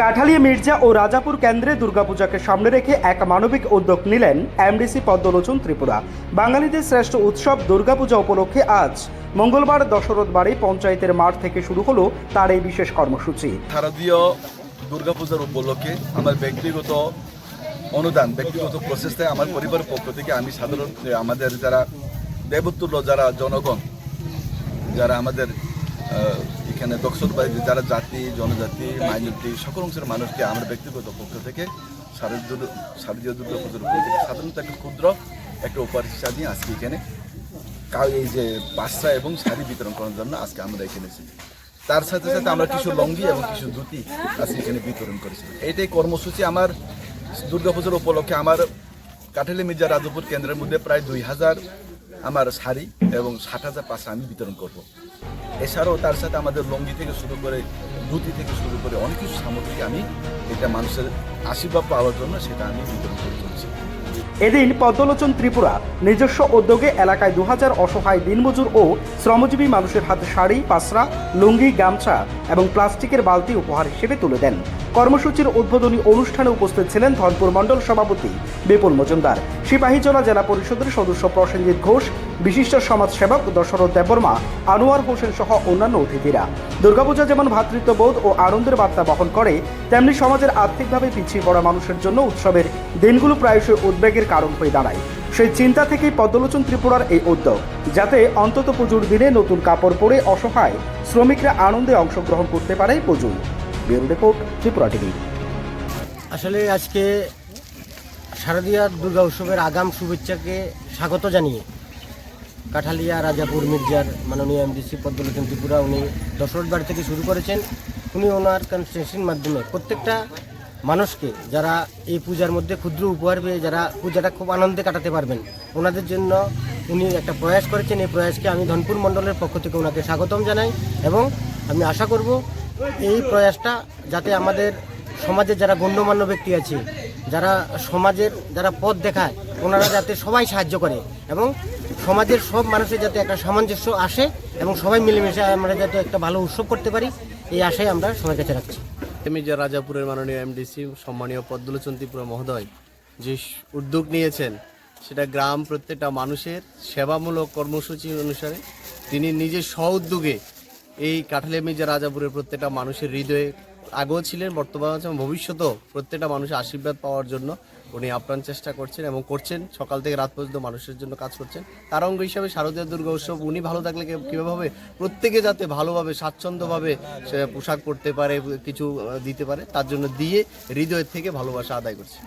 কাঠালিয়া মির্জা ও রাজাপুর কেন্দ্রে দুর্গাপূজাকে সামনে রেখে এক মানবিক উদ্যোগ নিলেন এমডিসি পদ্মলোচন ত্রিপুরা। বাঙালিদের শ্রেষ্ঠ উৎসব দুর্গাপূজা উপলক্ষে আজ মঙ্গলবার দশরথ বাড়ি পঞ্চায়েতের মাঠ থেকে শুরু হলো তার এই বিশেষ কর্মসূচি। শারদীয় দুর্গাপূজার উপলক্ষে আমার ব্যক্তিগত অনুদান, ব্যক্তিগত প্রচেষ্টায় আমার পরিবারের পক্ষ থেকে আমি সাধারণ আমাদের যারা দেবতুল্য যারা জনগণ, যারা আমাদের এখানে দক্ষর বাড়িতে যারা জাতি, জনজাতি মাইনরিটি সকল অংশের মানুষকে আমার ব্যক্তিগত পক্ষ থেকে শারদীয় দুর্গা- শারদীয় দুর্গাপূজার উপলক্ষে সাধারণত একটা ক্ষুদ্র একটা উপহার হিসাবে আজকে এখানে এই যে বাসা এবং শাড়ি বিতরণ করার জন্য আজকে আমরা এখানে এসেছি। তার সাথে সাথে আমরা কিছু লঙ্গি এবং কিছু ধুতি আজকে এখানে বিতরণ করেছি। এটাই কর্মসূচি আমার দুর্গাপূজার উপলক্ষে আমার কাঠালি মির্জা রাজপুর কেন্দ্রের মধ্যে প্রায় দুই হাজার আমার শাড়ি এবং ষাট হাজার পাশা আমি বিতরণ করব। এছাড়াও তার সাথে আমাদের লঙ্গি থেকে শুরু করে ধুতি থেকে শুরু করে অনেক কিছু সামগ্রী আমি এটা মানুষের আশীর্বাদ পাওয়ার জন্য সেটা আমি বিতরণ করে চলছি। এদিন পদ্মলোচন ত্রিপুরা নিজস্ব উদ্যোগে এলাকায় দু হাজার অসহায় দিনমজুর ও শ্রমজীবী মানুষের হাতে শাড়ি, পাসরা, লুঙ্গি, গামছা এবং প্লাস্টিকের বালতি উপহার হিসেবে তুলে দেন। কর্মসূচির উদ্বোধনী অনুষ্ঠানে উপস্থিত ছিলেন ধনপুর মণ্ডল সভাপতি বিপুল মজুমদার, সিপাহীজলা জেলা পরিষদের সদস্য প্রসেনজিৎ ঘোষ বিশিষ্ট সমাজসেবক দশরথ দেববর্মা, আনোয়ার হোসেন সহ অন্যান্য অতিথিরা। দুর্গাপূজা যেমন ভ্রাতৃত্ববোধ ও আনন্দের বার্তা বহন করে, তেমনি সমাজের আর্থিকভাবে পিছিয়ে পড়া মানুষের জন্য উৎসবের দিনগুলো প্রায়শই উদ্বেগের কারণ হয়ে দাঁড়ায়। সেই চিন্তা থেকেই পদ্মলোচন ত্রিপুরার এই উদ্যোগ, যাতে অন্তত পুজোর দিনে নতুন কাপড় পরে অসহায় শ্রমিকরা আনন্দে অংশগ্রহণ করতে পারে পুজোয় ব্যুরো রিপোর্ট, ত্রিপুরা টিভি। আসলে আজকে শারদীয়ার দুর্গা উৎসবের আগাম শুভেচ্ছাকে স্বাগত জানিয়ে কাঠালিয়া, রাজাপুর, মির্জার মাননীয় এমডিসি পদ্মলোচন ত্রিপুরা উনি দশরথ বাড়ি থেকে শুরু করেছেন। উনি ওনার কনস্ট্রাকশন মাধ্যমে প্রত্যেকটা মানুষকে যারা এই পূজার মধ্যে ক্ষুদ্র উপহার পেয়ে যারা পূজাটা খুব আনন্দে কাটাতে পারবেন, ওনাদের জন্য উনি একটা প্রয়াস করেছেন। এই প্রয়াসকে আমি ধনপুর মণ্ডলের পক্ষ থেকে ওনাকে স্বাগতম জানাই এবং আমি আশা করব এই প্রয়াসটা যাতে আমাদের সমাজের যারা গণ্যমান্য ব্যক্তি আছে, যারা সমাজের যারা পথ দেখায় ওনারা যাতে সবাই সাহায্য করে এবং সমাজের সব মানুষের যাতে একটা সামঞ্জস্য আসে এবং সবাই মিলেমিশে আমরা যাতে একটা ভালো উৎসব করতে পারি, এই আশায় আমরা সবার কাছে রাখছি। যে রাজাপুরের মাননীয় এমডিসি সম্মানীয় পদ্মলোচন মহোদয়, যে উদ্যোগ নিয়েছেন, সেটা গ্রাম প্রত্যেকটা মানুষের সেবামূলক কর্মসূচি অনুসারে তিনি নিজের স্ব উদ্যোগে এই কাঠালিয়া যে রাজাপুরের প্রত্যেকটা মানুষের হৃদয়ে আগেও ছিলেন বর্তমান আছেন ভবিষ্যতেও প্রত্যেকটা মানুষের আশীর্বাদ পাওয়ার জন্য উনি আপ্রাণ চেষ্টা করছেন এবং করছেন। সকাল থেকে রাত পর্যন্ত মানুষের জন্য কাজ করছেন। তার অঙ্গ হিসাবে শারদীয় দুর্গা উৎসব উনি ভালো থাকলে কীভাবে হবে? প্রত্যেকে যাতে ভালোভাবে, স্বাচ্ছন্দ্যভাবে সে পোশাক করতে পারে, কিছু দিতে পারে, তার জন্য দিয়ে হৃদয়ের থেকে ভালোবাসা আদায় করছে।